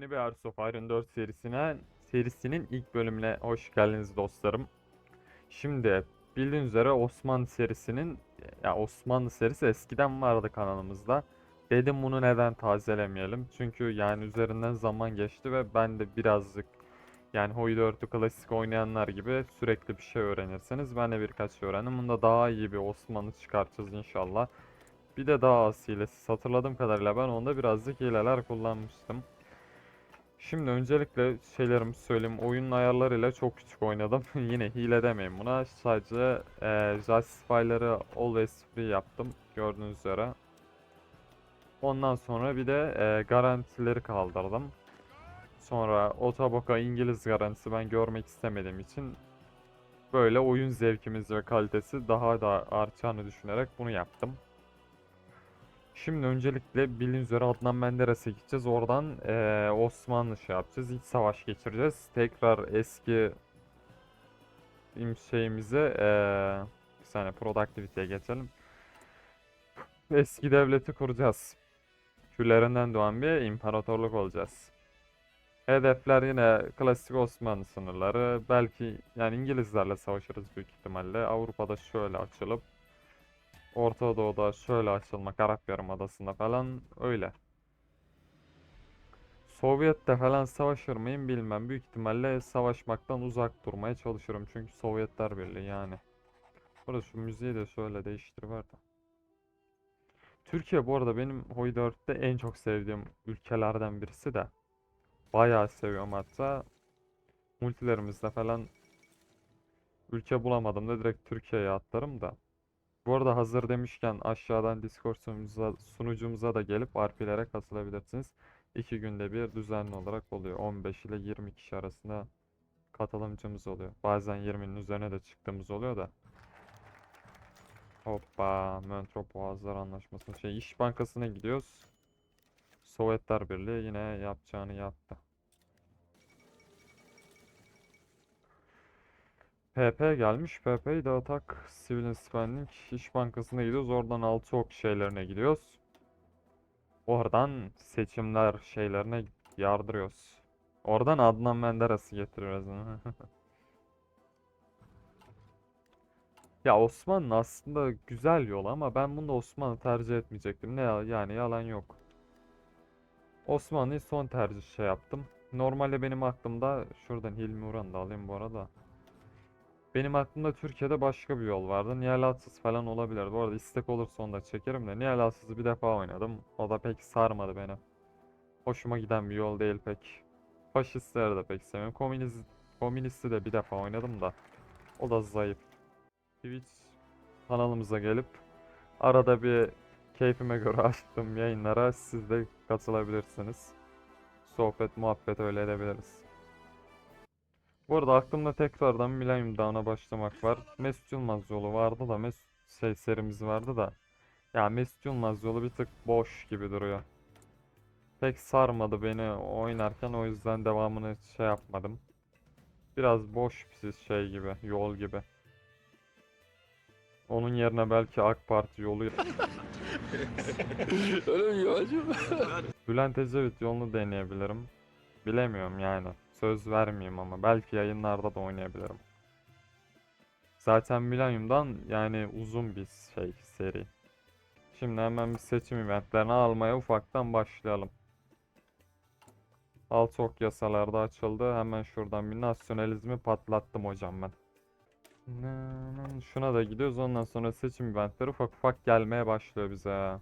Yeni bir Hearts of Iron 4 serisine, serisinin ilk bölümüne hoş geldiniz dostlarım. Şimdi bildiğiniz üzere Osmanlı serisinin, ya Osmanlı serisi eskiden vardı kanalımızda. Dedim bunu neden tazelemeyelim? Çünkü yani üzerinden zaman geçti ve ben de birazcık yani 4'ü klasik oynayanlar gibi sürekli bir şey öğrenirseniz ben de birkaç şey öğrendim. Bunda daha iyi bir Osmanlı çıkartacağız inşallah. Bir de daha az. Hatırladığım kadarıyla ben onda birazcık hileler kullanmıştım. Şimdi öncelikle şeylerimi söyleyeyim. Oyunun ayarlarıyla çok küçük oynadım. Yine hile demeyin buna. Sadece e, Justify'ları always free yaptım. Gördüğünüz üzere. Ondan sonra bir de e, garantileri kaldırdım. Sonra Otoboka İngiliz garantisi ben görmek istemediğim için böyle oyun zevkimiz ve kalitesi daha da artacağını düşünerek bunu yaptım. Şimdi öncelikle bildiğiniz üzere Adnan Menderes'e gideceğiz. Oradan eee, Osmanlı şey yapacağız. İç savaş geçireceğiz. Tekrar eski im- şeyimize eee bir saniye productivity'ye geçelim. Eski devleti kuracağız. Küllerinden doğan bir imparatorluk olacağız. Hedefler yine klasik Osmanlı sınırları. Belki yani İngilizlerle savaşırız büyük ihtimalle. Avrupa'da şöyle açılıp Orta Doğu'da şöyle açılmak Arap Yarımadası'nda falan öyle. Sovyet'te falan savaşır mıyım bilmem. Büyük ihtimalle savaşmaktan uzak durmaya çalışırım. Çünkü Sovyetler Birliği yani. Burada şu müziği de şöyle değiştiriver de. Türkiye bu arada benim 4'te en çok sevdiğim ülkelerden birisi de. Bayağı seviyorum hatta. Multilerimizde falan ülke bulamadım da direkt Türkiye'ye atlarım da. Bu arada hazır demişken aşağıdan Discord sunucumuza, sunucumuza da gelip RP'lere katılabilirsiniz. İki günde bir düzenli olarak oluyor. 15 ile 20 kişi arasında katılımcımız oluyor. Bazen 20'nin üzerine de çıktığımız oluyor da. Hoppa, Montreux Boğazlar Anlaşması. Şey, İş Bankası'na gidiyoruz. Sovyetler Birliği yine yapacağını yaptı. PP gelmiş. PP'yi dağıtak. Civil Spending İş Bankası'na gidiyoruz. Oradan altı ok şeylerine gidiyoruz. Oradan seçimler şeylerine yardırıyoruz. Oradan Adnan Menderes'i getiriyoruz. Ya Osmanlı aslında güzel yol ama ben bunda Osmanlı tercih etmeyecektim. Ne ya- yani yalan yok. Osmanlı'yı son tercih şey yaptım. Normalde benim aklımda şuradan Hilmi Uran'ı da alayım bu arada. Benim aklımda Türkiye'de başka bir yol vardı. Nihalatsız falan olabilir. Bu arada istek olursa onu da çekerim de. Nihalatsız'ı bir defa oynadım. O da pek sarmadı beni. Hoşuma giden bir yol değil pek. Faşistleri de pek sevmiyorum. Komünist, komünisti de bir defa oynadım da. O da zayıf. Twitch kanalımıza gelip arada bir keyfime göre açtığım yayınlara siz de katılabilirsiniz. Sohbet, muhabbet öyle edebiliriz. Bu arada aklımda tekrardan Millennium Dawn'a başlamak var. Mesut Yılmaz yolu vardı da Mesut şey serimiz vardı da. Ya Mesut Yılmaz yolu bir tık boş gibi duruyor. Pek sarmadı beni oynarken o yüzden devamını şey yapmadım. Biraz boş bir şey gibi, yol gibi. Onun yerine belki AK Parti yolu Öyle mi acaba? Bülent Ecevit yolunu deneyebilirim. Bilemiyorum yani. Söz vermeyeyim ama belki yayınlarda da oynayabilirim. Zaten Millennium'dan yani uzun bir şey seri. Şimdi hemen bir seçim eventlerini almaya ufaktan başlayalım. Altok yasalarda açıldı. Hemen şuradan bir nasyonalizmi patlattım hocam ben. Şuna da gidiyoruz. Ondan sonra seçim eventleri ufak ufak gelmeye başlıyor bize.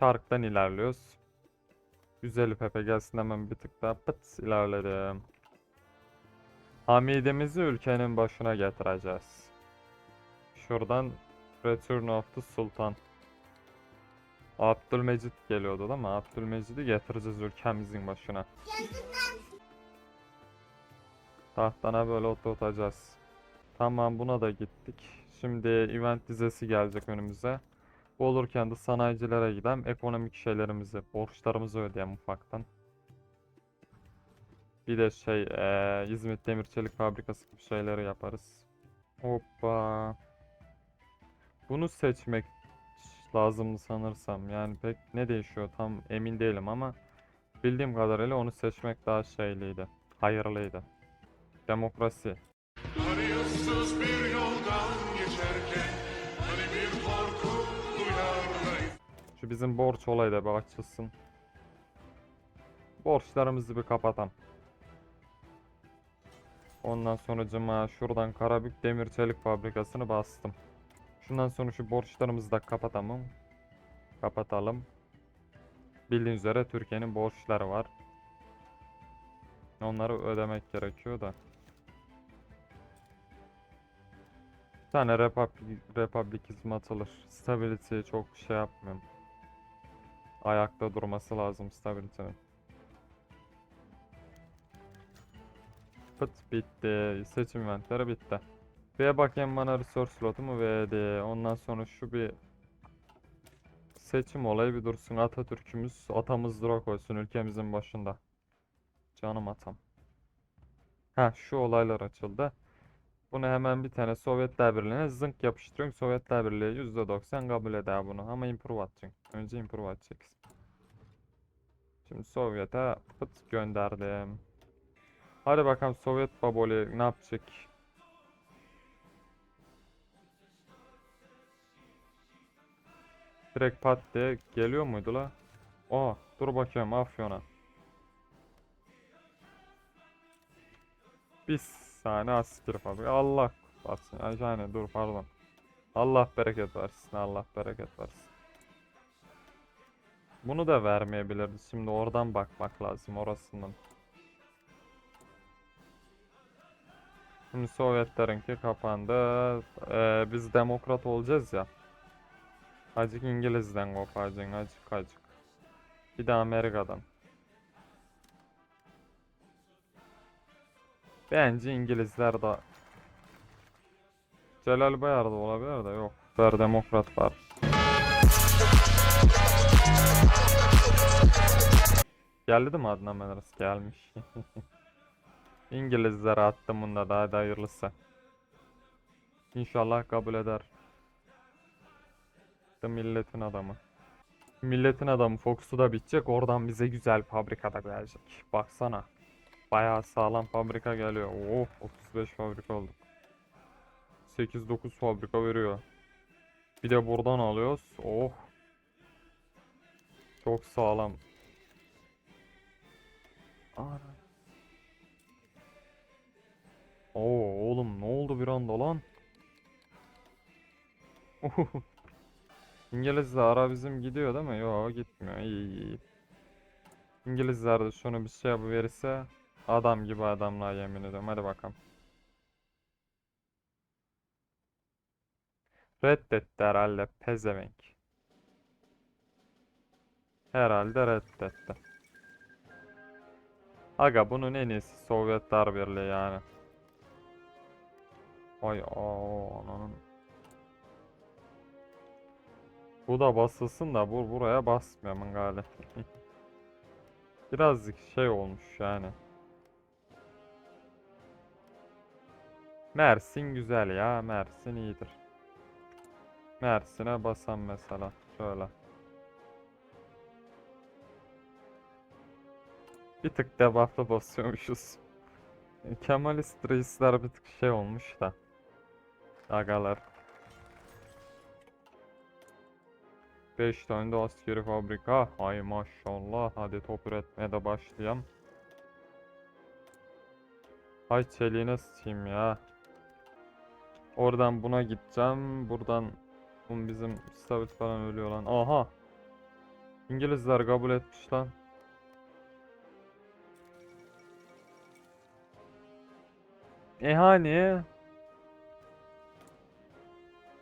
Çarktan ilerliyoruz. 150 Pepe gelsin hemen bir tık daha pıt ilerledim. Hamidemizi ülkenin başına getireceğiz. Şuradan Return of the Sultan. Abdülmecit geliyordu değil mi? Abdülmecit'i getireceğiz ülkemizin başına. Tahtana böyle oturtacağız. Tamam buna da gittik. Şimdi event dizesi gelecek önümüze. Olurken de sanayicilere giden ekonomik şeylerimizi, borçlarımızı ödeyen ufaktan. Bir de şey, eee İzmit Demir Çelik Fabrikası gibi şeyleri yaparız. Hoppa. Bunu seçmek lazımdı sanırsam. Yani pek ne değişiyor tam emin değilim ama bildiğim kadarıyla onu seçmek daha şeyliydi. Hayırlıydı. Demokrasi. Bizim borç olayı da bir açılsın. Borçlarımızı bir kapatalım. Ondan sonra şuradan Karabük Demir Çelik Fabrikası'nı bastım. Şundan sonra şu borçlarımızı da kapatalım. Kapatalım. Bildiğiniz üzere Türkiye'nin borçları var. Onları ödemek gerekiyor da. Bir tane Republic, Republicizm atılır. Stability'yi çok şey yapmıyorum. Ayakta durması lazım stability'nin. Pıt bitti. Seçim eventleri bitti. Ve bakayım bana resource slotumu verdi. Ondan sonra şu bir seçim olayı bir dursun. Atatürk'ümüz atamız durak olsun ülkemizin başında. Canım atam. Ha şu olaylar açıldı. Bunu hemen bir tane Sovyetler Birliği'ne zınk yapıştırıyorum. Sovyetler Birliği %90 kabul eder bunu. Ama improve atacaksın. Önce improve atacaksın. Şimdi Sovyet'e pıt gönderdim. Hadi bakalım Sovyet baboli ne yapacak? Direkt pat diye geliyor muydu la? Aa dur bakayım Afyon'a. Bir saniye asker fabrika. Allah kutlasın. Yani dur pardon. Allah bereket versin. Allah bereket versin. Bunu da vermeyebilirdi. Şimdi oradan bakmak lazım orasından. Şimdi Sovyetlerinki kapandı. Ee, biz demokrat olacağız ya. Acık İngiliz'den kopacaksın. Acık acık. Bir de Amerika'dan. Bence İngilizler de Celal Bayar da olabilir de yok. Süper Demokrat var. Geldi mi Adnan Menderes? Gelmiş. İngilizlere attım bunda da hadi hayırlısı. İnşallah kabul eder. İşte milletin adamı. Milletin adamı Fox'u da bitecek. Oradan bize güzel fabrikada gelecek. Baksana. Bayağı sağlam fabrika geliyor. Oh 35 fabrika olduk. 8-9 fabrika veriyor. Bir de buradan alıyoruz. Oh. Çok sağlam. Ana. Oo oğlum ne oldu bir anda lan? İngilizler ara bizim gidiyor değil mi? Yok gitmiyor. İyi iyi. İngilizler de şunu bir şey verirse adam gibi adamlar yemin ediyorum. Hadi bakalım. Reddetti herhalde pezevenk. Herhalde reddetti. Aga bunun en iyisi Sovyetler Birliği yani. Ay aa ananın. Bu da basılsın da bu buraya basmıyorum galiba. Birazcık şey olmuş yani. Mersin güzel ya. Mersin iyidir. Mersin'e basan mesela. Şöyle. Bir tık debufflı basıyormuşuz. Kemalist reisler bir tık şey olmuş da. Agalar. 5 tane de askeri fabrika. Ay maşallah. Hadi top üretmeye de başlayalım. Ay çeliğine sıçayım ya. Oradan buna gideceğim. Buradan bu bizim Stavit falan ölüyor lan. Aha. İngilizler kabul etmiş lan. E hani?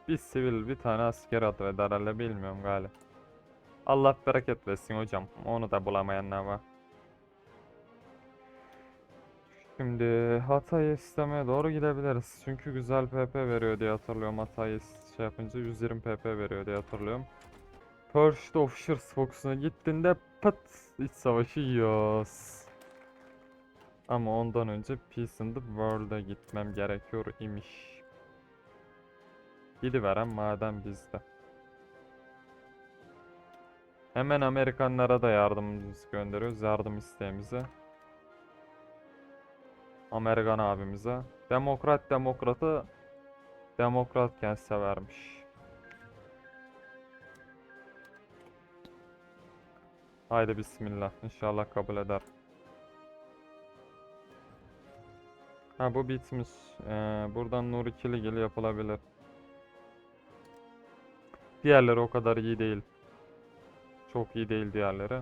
Bir sivil bir tane asker atıverdi herhalde bilmiyorum galiba. Allah bereket versin hocam. Onu da bulamayanlar var. Şimdi Hatay istemeye doğru gidebiliriz. Çünkü güzel PP veriyor diye hatırlıyorum. Hatay şey yapınca 120 PP veriyor diye hatırlıyorum. Purged Officers Fox'una gittiğinde pıt iç savaşı yiyoruz. Ama ondan önce Peace in the World'a gitmem gerekiyor imiş. Gidiveren madem bizde. Hemen Amerikanlara da yardımımızı gönderiyoruz. Yardım isteğimizi. Amerikan abimize. Demokrat demokratı demokratken severmiş. Haydi bismillah. İnşallah kabul eder. Ha bu bitmiş. Ee, buradan Nuri Kiligil yapılabilir. Diğerleri o kadar iyi değil. Çok iyi değil diğerleri.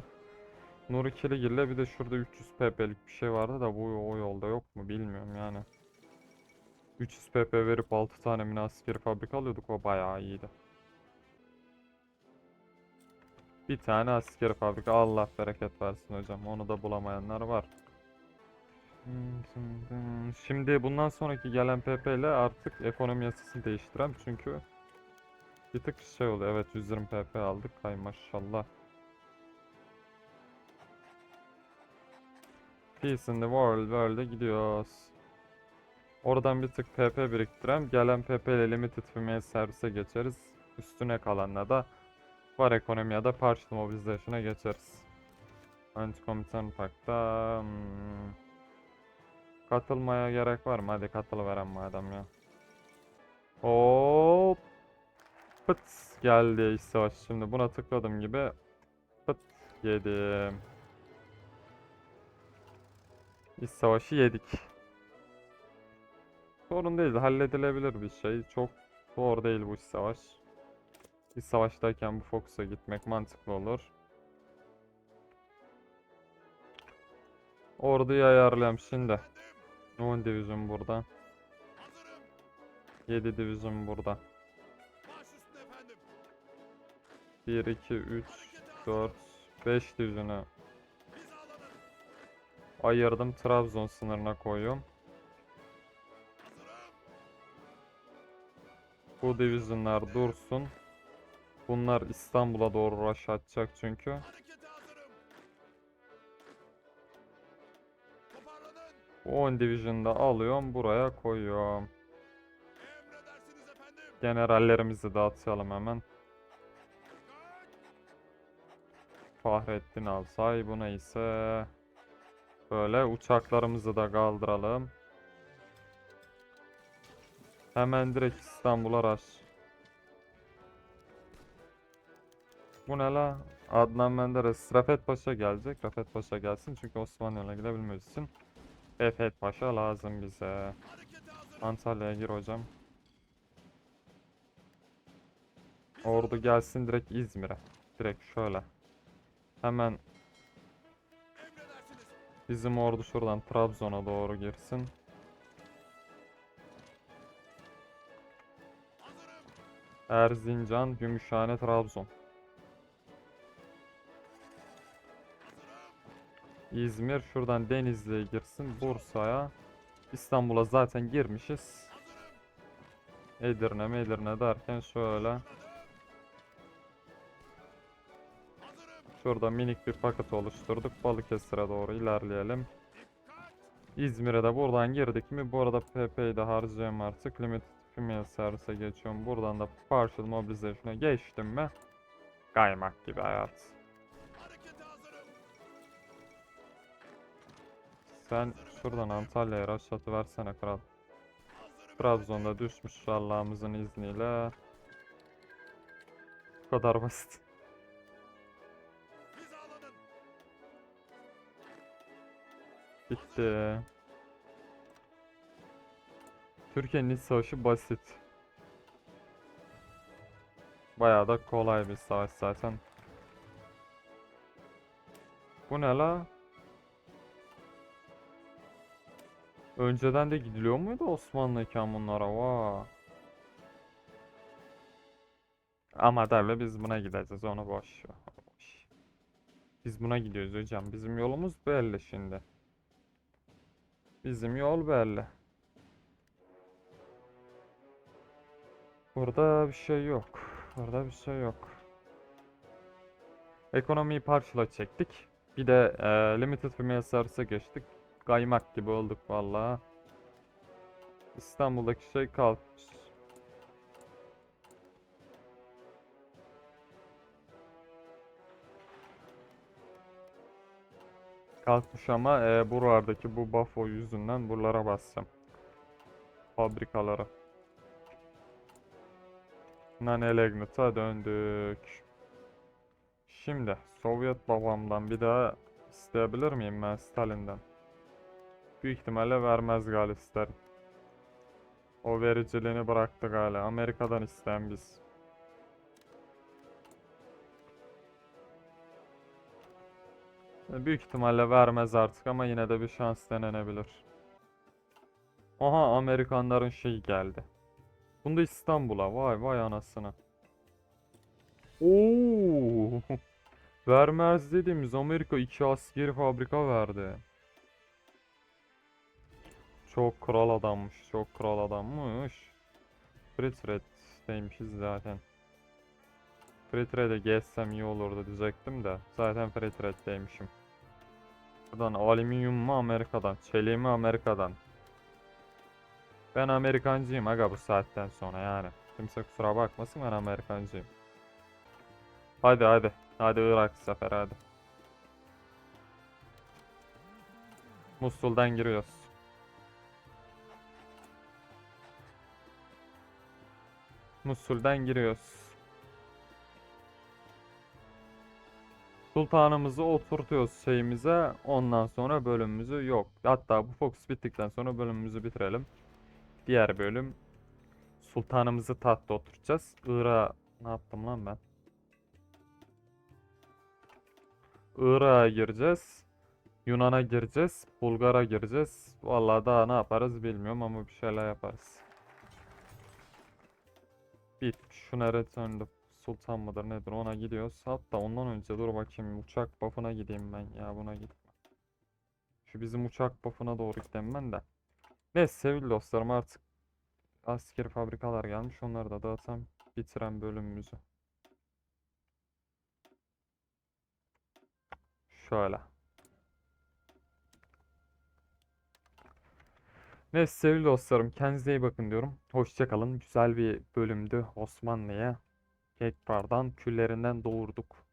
Nuri Kiligil'le bir de şurada 300 pp'lik bir şey vardı da bu o yolda yok mu bilmiyorum yani. 300 pp verip 6 tane askeri fabrika alıyorduk o bayağı iyiydi. Bir tane askeri fabrika Allah bereket versin hocam onu da bulamayanlar var. Şimdi bundan sonraki gelen PP ile artık ekonomi yasasını değiştirem çünkü bir tık şey oluyor. Evet 120 PP aldık. Hay maşallah. Peace in the world, world'e gidiyoruz. Oradan bir tık PP biriktirem. Gelen PP ile limited female servise geçeriz. Üstüne kalanla da var ekonomi ya da partial mobilization'a geçeriz. Anti-Komutan Pakt'a hmm. Katılmaya gerek var mı? Hadi katılıveren madem ya. Hop. Pıt geldi iş savaşı. Şimdi buna tıkladım gibi pıt yedim. İş savaşı yedik. Sorun değil, halledilebilir bir şey. Çok zor değil bu iş savaş. İş savaştayken bu Fox'a gitmek mantıklı olur. Orduyu ayarlayalım şimdi. 10 divizyon burada. 7 divizyon burada. 1, 2, 3, 4, 5 divizyonu ayırdım. Trabzon sınırına koyuyorum. Bu divizyonlar dursun. Bunlar İstanbul'a doğru rush atacak çünkü. Bu 10 division'da alıyorum. Buraya koyuyorum. Generallerimizi dağıtalım hemen. Fahrettin Alsay. Buna ise böyle uçaklarımızı da kaldıralım. Hemen direkt İstanbul'a rush. Bu ne la? Adnan Menderes. Rafet Paşa gelecek. Rafet Paşa gelsin çünkü Osmanlı'ya gidebilmemiz için Rafet Paşa lazım bize. Antalya'ya gir hocam. Ordu gelsin direkt İzmir'e. Direkt şöyle. Hemen bizim ordu şuradan Trabzon'a doğru girsin. Erzincan, Gümüşhane, Trabzon. İzmir şuradan Denizli'ye girsin. Bursa'ya. İstanbul'a zaten girmişiz. Edirne, Medirne derken şöyle. Şurada minik bir paket oluşturduk. Balıkesir'e doğru ilerleyelim. İzmir'e de buradan girdik mi? Bu arada PP'yi de harcayacağım artık. Limited Female Service'e geçiyorum. Buradan da Partial Mobilization'a geçtim mi? Kaymak gibi hayat. Sen şuradan Antalya'ya rush versene kral. Trabzon'da düşmüş Allah'ımızın izniyle. Bu kadar basit. Bitti. Türkiye'nin iç savaşı basit. Bayağı da kolay bir savaş zaten. Bu ne la? Önceden de gidiliyor muydu Osmanlıyken bunlara? Vaa. Ama derle biz buna gideceğiz onu boş. Biz buna gidiyoruz hocam. Bizim yolumuz belli şimdi. Bizim yol belli. Burada bir şey yok. Burada bir şey yok. Ekonomiyi parçala çektik. Bir de e, Limited Female Service'e geçtik. Kaymak gibi olduk vallahi. İstanbul'daki şey kalkmış. Kalkmış ama e, buralardaki bu buffo yüzünden buralara basacağım. Fabrikalara. Nanelegnit'a döndük. Şimdi Sovyet babamdan bir daha isteyebilir miyim ben Stalin'den? Büyük ihtimalle vermez gal isterim. O vericiliğini bıraktı galiba. Amerika'dan isteyen biz. Büyük ihtimalle vermez artık ama yine de bir şans denenebilir. Aha Amerikanların şeyi geldi. Bunda İstanbul'a. Vay vay anasını. Oo. Vermez dediğimiz Amerika iki askeri fabrika verdi. Çok kral adammış. Çok kral adammış. Fritred'deymişiz zaten. Fritred'e geçsem iyi olurdu diyecektim de. Zaten Fritred'deymişim. Buradan alüminyum mu Amerika'dan? Çeliği mi Amerika'dan? Ben Amerikancıyım aga bu saatten sonra yani. Kimse kusura bakmasın ben Amerikancıyım. Hadi hadi. Hadi Irak sefer hadi. Musul'dan giriyoruz. Musul'dan giriyoruz. Sultanımızı oturtuyoruz şeyimize. Ondan sonra bölümümüzü yok. Hatta bu Fox bittikten sonra bölümümüzü bitirelim. Diğer bölüm sultanımızı tahta oturtacağız. Irak'a ne yaptım lan ben? Irak'a gireceğiz. Yunan'a gireceğiz. Bulgar'a gireceğiz. Vallahi daha ne yaparız bilmiyorum ama bir şeyler yaparız. Bit. Şu nerede Sultan mıdır nedir ona gidiyoruz. Hatta ondan önce dur bakayım uçak buff'ına gideyim ben ya buna gitme. Şu bizim uçak buff'ına doğru gideyim ben de. Neyse sevgili dostlarım artık askeri fabrikalar gelmiş. Onları da dağıtsam bitiren bölümümüzü. Şöyle. Neyse sevgili dostlarım kendinize iyi bakın diyorum. Hoşça kalın. Güzel bir bölümdü Osmanlı'ya. Kekbar'dan küllerinden doğurduk.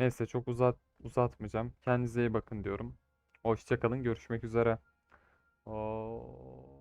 Neyse çok uzat uzatmayacağım. Kendinize iyi bakın diyorum. Hoşça kalın. Görüşmek üzere. Oo.